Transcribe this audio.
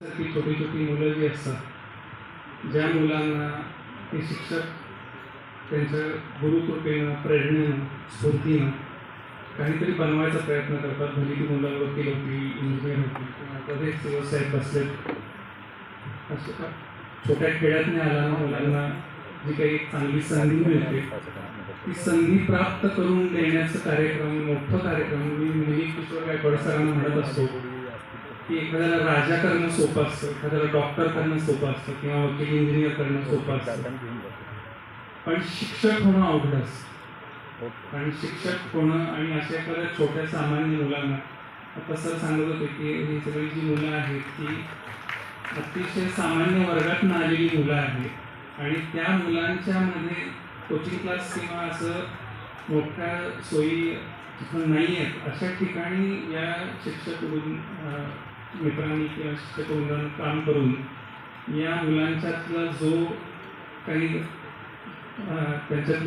ती छोटी छोटी मुलं जी असतात ज्या मुलांना ते शिक्षक त्यांच्या गुरुकृपेनं प्रेरणेनं स्फूर्तीनं काहीतरी बनवायचा प्रयत्न करतात. भली ती मुलं वकील होती इंजिनियर होती किंवा बरेच व्यवसाय बसलेत असं छोट्या छोट्या नाही आला ना मुलांना जी काही चांगली संधी मिळते ती संधी प्राप्त करून देण्याचं कार्यक्रम मोठं कार्यक्रम. मी नेहमी किशोर काय बडसरांना म्हणत असतो की एखाद्याला राजा करणं सोपं असतं एखाद्याला डॉक्टर करणं सोपं असतं किंवा वकील इंजिनियर करणं सोपं असतं. पण शिक्षक होणं अवघड असतं. आणि शिक्षक होणं आणि अशा एखाद्या छोट्या सामान्य मुलांना आता सर सांगत होते की ही सगळी जी मुलं आहेत ती अतिशय सामान्य वर्गातून आलेली मुलं आहेत. आणि त्या मुलांच्या मध्ये कोचिंग क्लास किंवा असं मोठ्या सोयी नाही आहेत अशा ठिकाणी या शिक्षक वृंद तोंडानं मित्रांनी काम करून या मुलांच्यातला जो काही अं,